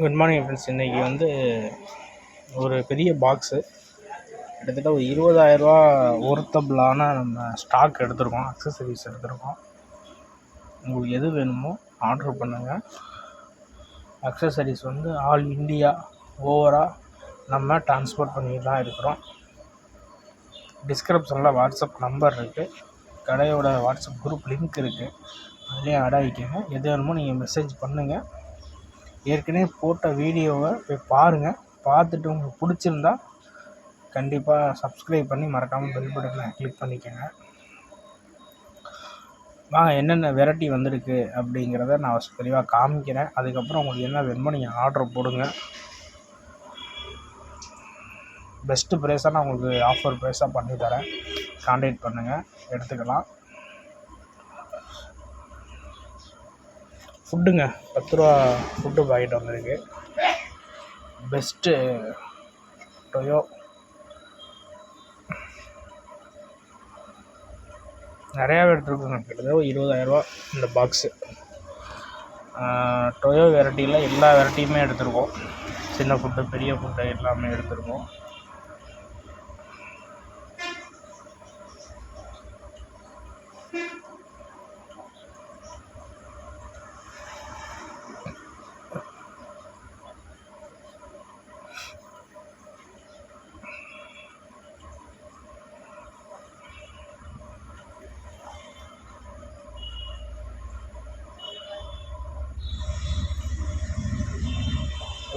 Good morning friends இன்றைக்கி வந்து ஒரு பெரிய பாக்ஸு கிட்டத்தட்ட ஒரு இருபதாயிரரூவா ஒர்த்தபிளான நம்ம ஸ்டாக் எடுத்திருக்கோம் அக்சசரிஸ் எடுத்திருக்கோம். உங்களுக்கு எது வேணுமோ ஆர்டர் பண்ணுங்கள் அக்சசரிஸ் வந்து ஆல் இண்டியா ஓவராக நம்ம ட்ரான்ஸ்போர்ட் பண்ணிட்டு தான் இருக்கிறோம். டிஸ்கிரிப்ஷனில் வாட்ஸ்அப் நம்பர் இருக்குது கடையோட வாட்ஸ்அப் குரூப் லிங்க் இருக்குது அதுலேயும் ஆட் ஆகிக்கோங்க எது வேணுமோ நீங்கள் மெசேஜ் பண்ணுங்கள் ஏற்கனவே போட்ட வீடியோவை போய் பாருங்கள் பார்த்துட்டு உங்களுக்கு பிடிச்சிருந்தா கண்டிப்பாக சப்ஸ்கிரைப் பண்ணி மறக்காமல் பெல் பட்டனை கிளிக் பண்ணிக்கோங்க. வாங்க என்னென்ன வெரைட்டி வந்திருக்கு அப்படிங்கிறத நான் ஃபஸ்ட் தெளிவாக காமிக்கிறேன். அதுக்கப்புறம் உங்களுக்கு என்ன வேணுமோ நீங்கள் ஆர்டர் போடுங்க. பெஸ்ட்டு ப்ரைஸாக நான் உங்களுக்கு ஆஃபர் ப்ரைஸாக பண்ணி தரேன். கான்டாக்ட் பண்ணுங்கள் எடுத்துக்கலாம். ஃபுட்டுங்க. பத்து ரூபா ஃபுட்டு பாக்கெட் வந்திருக்கு. பெஸ்ட்டு டொயோ நிறையாவே எடுத்துருக்கோங்க. கிட்டத்தட்ட ஒரு இருபதாயிரரூவா இந்த பாக்ஸு டொயோ வெரைட்டியில் எல்லா வெரைட்டியுமே எடுத்திருக்கோம். சின்ன ஃபுட்டு பெரிய ஃபுட்டு எல்லாமே எடுத்திருக்கோம்.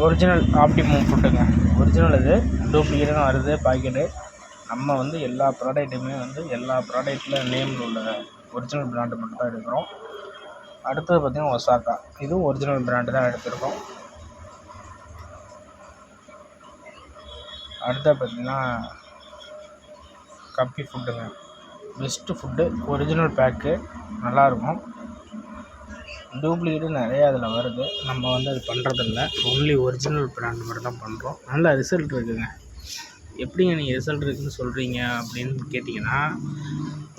ஒரிஜினல் ஆப்டிமம் ஃபுட்டுங்க ஒரிஜினல் இது. டூப்ளிகேட்டும் வருது பாக்கெட்டு நம்ம வந்து எல்லா ப்ராடக்ட்டுமே வந்து எல்லா ப்ராடக்ட்டில் நேமில் உள்ள ஒரிஜினல் பிராண்டு மட்டும் தான் எடுக்கிறோம். அடுத்தது பார்த்திங்கன்னா ஒசாக்கா இதுவும் ஒரிஜினல் பிராண்டு தான் எடுத்திருக்கோம். அடுத்தது பார்த்திங்கன்னா கப்பி ஃபுட்டுங்க பெஸ்ட்டு ஃபுட்டு ஒரிஜினல் பேக்கு நல்லாயிருக்கும் டூப்ளிகேட்டும் நிறையா அதில் வருது. நம்ம வந்து அது பண்ணுறதில்ல ஒன்லி ஒரிஜினல் ப்ராண்ட் மட்டும் தான் பண்ணுறோம் நல்ல ரிசல்ட் இருக்குதுங்க எப்படிங்க நீங்கள் ரிசல்ட் இருக்குதுன்னு சொல்கிறீங்க அப்படின்னு கேட்டிங்கன்னா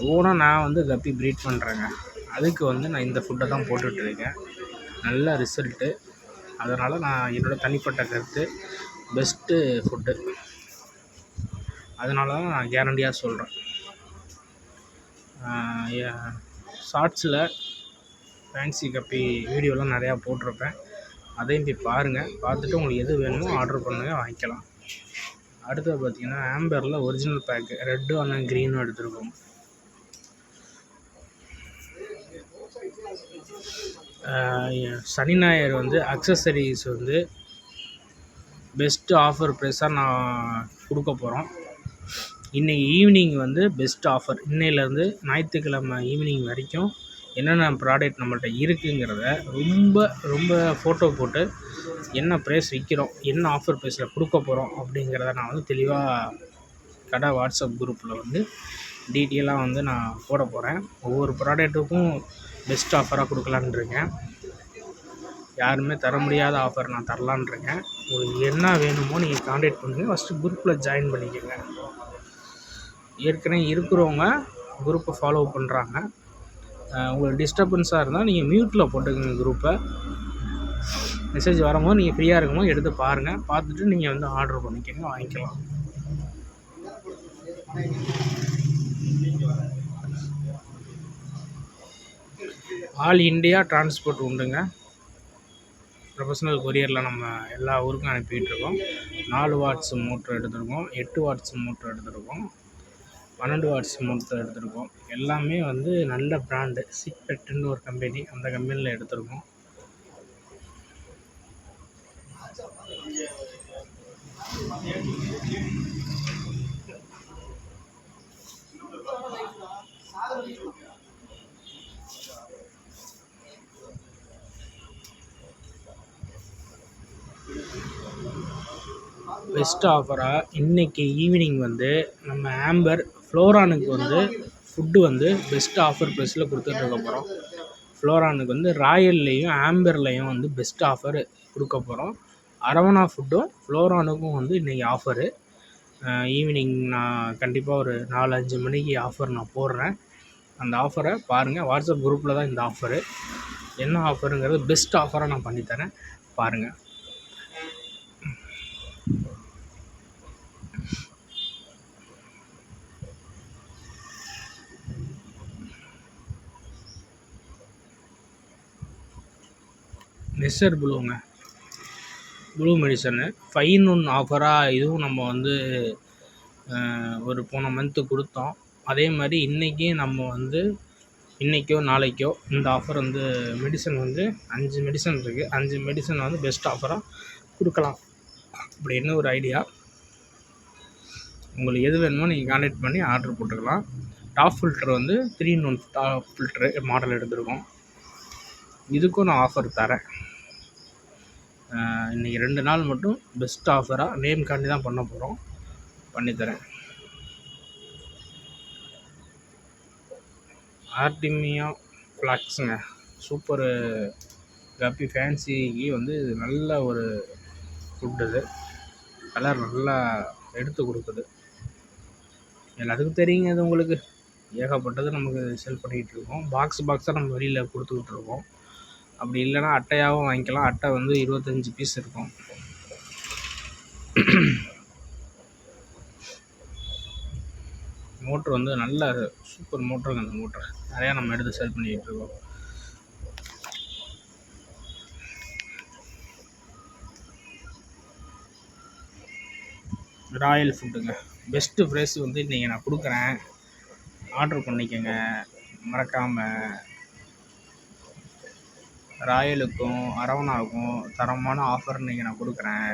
ஓனாக நான் வந்து கப்பி ப்ரீட் பண்ணுறேங்க அதுக்கு வந்து நான் இந்த ஃபுட்டை தான் போட்டுட்ருக்கேன் நல்ல ரிசல்ட்டு அதனால் நான் என்னோடய தனிப்பட்ட கருத்து பெஸ்ட்டு ஃபுட்டு அதனால தான் நான் கேரண்டியாக சொல்கிறேன் ஷார்ட்ஸில் ஃபேன்சி கப்பி வீடியோலாம் நிறையா போட்டிருப்பேன். அதையும் போய் பாருங்கள் பார்த்துட்டு உங்களுக்கு எது வேணுமோ ஆர்டர் பண்ணுங்கள் வாங்கிக்கலாம். அடுத்தது பார்த்திங்கன்னா ஆம்பரில் ஒரிஜினல் பேக்கு ரெட்டும் ஆனால் க்ரீனும் எடுத்துருக்கோம். சனி ஞாயிறு வந்து அக்சசரிஸ் வந்து பெஸ்ட்டு ஆஃபர் ப்ரைஸாக நான் கொடுக்க போகிறோம் இன்றைக்கி ஈவினிங் வந்து பெஸ்ட் ஆஃபர் இன்னையிலேருந்து ஞாயிற்றுக்கிழமை ஈவினிங் வரைக்கும் என்னென்ன ப்ராடக்ட் நம்மள்கிட்ட இருக்குங்கிறத ரொம்ப ரொம்ப ஃபோட்டோ போட்டு என்ன ப்ரைஸ் விற்கிறோம் என்ன ஆஃபர் ப்ரைஸில் கொடுக்க போகிறோம் அப்படிங்கிறத நான் வந்து தெளிவாக கடை வாட்ஸ்அப் குரூப்பில் வந்து டீட்டெயிலாக வந்து நான் போட போகிறேன் ஒவ்வொரு ப்ராடக்ட்டுக்கும் பெஸ்ட் ஆஃபராக கொடுக்கலான் இருக்கேன். யாருமே தர முடியாத ஆஃபர் நான் தரலான் இருக்கேன். உங்களுக்கு என்ன வேணுமோ நீங்கள் காண்டாக்ட் பண்ணுங்கள் ஃபஸ்ட்டு குரூப்பில் ஜாயின் பண்ணிக்கோங்க. ஏற்கனவே இருக்கிறவங்க குரூப்பை ஃபாலோ பண்ணுறாங்க உங்களுக்கு டிஸ்டர்பன்ஸாக இருந்தால் நீங்கள் மியூட்டில் போட்டுக்கோங்க குரூப்பை மெசேஜ் வரும்போது நீங்கள் ஃப்ரீயாக இருக்கும்போது எடுத்து பாருங்கள் பார்த்துட்டு நீங்கள் வந்து ஆர்டர் பண்ணிக்கோங்க வாங்கிக்கலாம். ஆல் இண்டியா டிரான்ஸ்போர்ட் உண்டுங்க. ப்ரொஃபஷ்னல் கொரியரில் நம்ம எல்லா ஊருக்கும் அனுப்பிகிட்ருக்கோம் நாலு வாட்ஸ் மோட்ரு எடுத்துருக்கோம் எட்டு வாட்ஸ் மோட்ரு எடுத்துருக்கோம். பன்னெண்டு வாட்ஸ் மொத்தம் எடுத்திருக்கோம். எல்லாமே வந்து நல்ல ப்ராண்டு சிக்பெட்டுன்னு ஒரு கம்பெனி அந்த கம்பெனியில் எடுத்திருக்கோம். பெஸ்ட் ஆஃபராக இன்றைக்கி ஈவினிங் வந்து நம்ம ஆம்பர் ஃப்ளோரானுக்கு வந்து ஃபுட்டு வந்து பெஸ்ட் ஆஃபர் ப்ரைஸில் கொடுத்துட்ருக்க போகிறோம் ஃப்ளோரானுக்கு வந்து ராயல்லையும் ஆம்பர்லேயும் வந்து பெஸ்ட் ஆஃபர் கொடுக்க போகிறோம் அரவணா ஃபுட்டும் ஃப்ளோரானுக்கும் வந்து இன்றைக்கி ஆஃபரு ஈவினிங் நான் கண்டிப்பாக ஒரு நாலு அஞ்சு மணிக்கு ஆஃபர் நான் போடுறேன். அந்த ஆஃபரை பாருங்கள் வாட்ஸ்அப் குரூப்பில் தான் இந்த ஆஃபரு என்ன ஆஃபருங்கிறது பெஸ்ட் ஆஃபராக நான் பண்ணித்தரேன். பாருங்கள் நெசர் ப்ளூங்க ப்ளூ மெடிசனு ஃபைன் ஒன் ஆஃபராக இதுவும் நம்ம வந்து ஒரு போன மந்த்து கொடுத்தோம். அதே மாதிரி இன்றைக்கி நம்ம வந்து இன்றைக்கோ நாளைக்கோ இந்த ஆஃபர் வந்து மெடிசன் வந்து அஞ்சு மெடிசன் இருக்குது அஞ்சு மெடிசன் வந்து பெஸ்ட் ஆஃபராக கொடுக்கலாம். அப்படின்னு ஒரு ஐடியா உங்களுக்கு எது வேணுமோ நீங்கள் கான்டாக்ட் பண்ணி ஆர்டர் போட்டுக்கலாம். டாப் ஃபில்டர் வந்து three in one top filter model எடுத்திருக்கோம். இதுக்கும் நான் ஆஃபர் தரேன். இன்றைக்கி ரெண்டு நாள் மட்டும் பெஸ்ட் ஆஃபராக நேம் காண்டி தான் பண்ண போகிறோம் பண்ணித்தரேன் ஆர்டிமியா ஃப்ளாக்ஸுங்க சூப்பரு கப்பி ஃபேன்சிக்கு வந்து இது நல்ல ஒரு ஃபுட் இது கலர் நல்லா எடுத்து கொடுக்குது. எல்லாத்துக்கும் தெரியுங்க இது உங்களுக்கு. ஏகப்பட்டது நமக்கு செல் பண்ணிகிட்டு இருக்கோம். பாக்ஸ் பாக்ஸாக நம்ம வெளியில் கொடுத்துக்கிட்டு இருக்கோம். அப்படி இல்லைன்னா அட்டையாகவும் வாங்கிக்கலாம். அட்டை வந்து இருபத்தஞ்சி பீஸ் இருக்கும். மோட்ரு வந்து நல்ல சூப்பர் மோட்ருங்க அந்த மோட்ரு நிறையா நம்ம எடுத்து செல் பண்ணிக்கிட்டு இருக்கோம். ராயல் ஃபுட்டுங்க. பெஸ்ட்டு ப்ரைஸ் வந்து இன்றைக்கி நான் கொடுக்குறேன். ஆர்டர் பண்ணிக்கோங்க. மறக்காமல் ராயலுக்கும் அரவணாவுக்கும் தரமான ஆஃபர் இன்றைக்கி நான் கொடுக்குறேன்.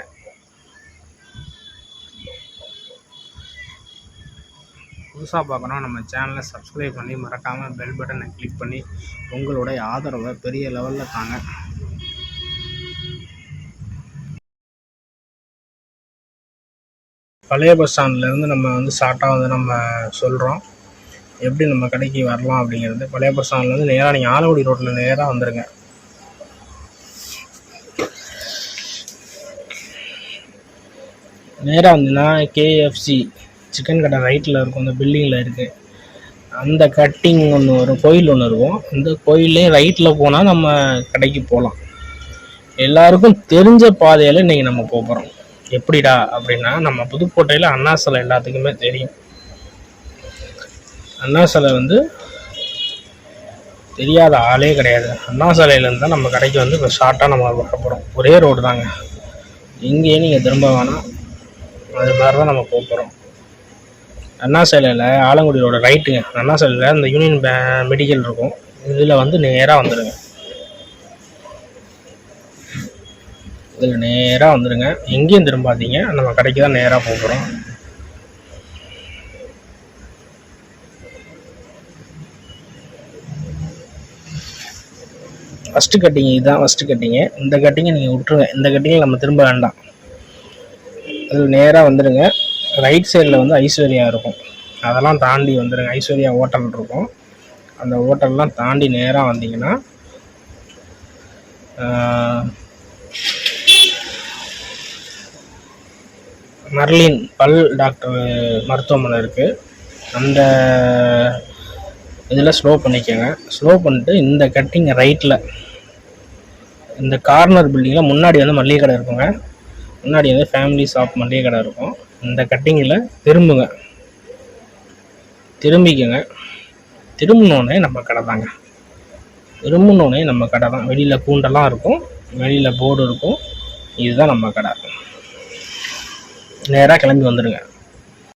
புதுசாக பார்க்கணும் நம்ம சேனலை சப்ஸ்கிரைப் பண்ணி மறக்காமல் பெல் பட்டனை கிளிக் பண்ணி உங்களுடைய ஆதரவை பெரிய லெவலில் தாங்க. பழைய பஸ் ஸ்டாண்ட்லேருந்து நம்ம வந்து ஷார்ட்டாக வந்து நம்ம சொல்கிறோம் எப்படி நம்ம கடைக்கு வரலாம் அப்படிங்கிறது. பழைய பஸ் ஸ்டாண்ட்லேருந்து நேராக நீங்கள் ஆலங்குடி ரோட்டில் நேராக வந்துடுங்க நேராக வந்தீங்கன்னா கேஎஃப்சி சிக்கன் கடை ரைட்டில் இருக்கும். அந்த பில்டிங்கில் இருக்குது அந்த கட்டிங் ஒன்று வரும். கோயில் ஒன்று இருக்கும். அந்த கோயிலே ரைட்டில் போனால் நம்ம கடைக்கு போகலாம் எல்லாருக்கும் தெரிஞ்ச பாதையில் இன்றைக்கி நம்ம போக போகிறோம் எப்படிடா அப்படின்னா நம்ம புதுக்கோட்டையில் அண்ணா சிலை எல்லாத்துக்குமே தெரியும். அண்ணா சிலை வந்து தெரியாத ஆளே கிடையாது. அண்ணா சிலையிலேருந்து தான் நம்ம கடைக்கு வந்து இப்போ ஷார்ட்டாக நம்ம வரப்போகிறோம் ஒரே ரோடு தாங்க. எங்கேயும் நீங்கள் திரும்ப வேணாம். அது மாதிரி தான் நம்ம போக போகிறோம் அண்ணா சேலையில் ஆலங்குடியோட ரைட்டுங்க அண்ணா சேலையில் இந்த யூனியன் பே மெடிக்கல் இருக்கும். இதில் வந்து நேராக வந்துடுங்க இதில் நேராக வந்துடுங்க எங்கேயும் திரும்பாதீங்க. நம்ம கடைக்கு தான் நேராக போகிறோம் ஃபஸ்ட்டு கட்டிங் இதுதான் ஃபஸ்ட்டு கட்டிங்கு இந்த கட்டிங்கை நீங்கள் விட்ருங்க இந்த கட்டிங்கில் நம்ம திரும்ப வேண்டாம். அதில் நேராக வந்துடுங்க ரைட் சைடில் வந்து ஐஸ்வர்யா இருக்கும். அதெல்லாம் தாண்டி வந்துடுங்க ஐஸ்வர்யா ஹோட்டல் இருக்கும். அந்த ஹோட்டல்லாம் தாண்டி நேராக வந்தீங்கன்னா மர்லின் பல் டாக்டர் மருத்துவமனை இருக்குது அந்த இதில் ஸ்லோ பண்ணிக்கோங்க. ஸ்லோ பண்ணிட்டு இந்த கட்டிங் ரைட்டில் இந்த கார்னர் பில்டிங்கில் முன்னாடி வந்து மளிகை கடை இருக்குங்க. முன்னாடி வந்து ஃபேமிலி ஷாப் மளிகை கடை இருக்கும். இந்த கட்டிங்கில் திரும்புங்க. திரும்பிக்கங்க. திரும்பினோடனே நம்ம கடை தாங்க. திரும்பினோடனே நம்ம கடை தான். வெளியில் கூண்டெல்லாம் இருக்கும். வெளியில் போர்டு இருக்கும். இதுதான் நம்ம கடை. நேராக கிளம்பி வந்துடுங்க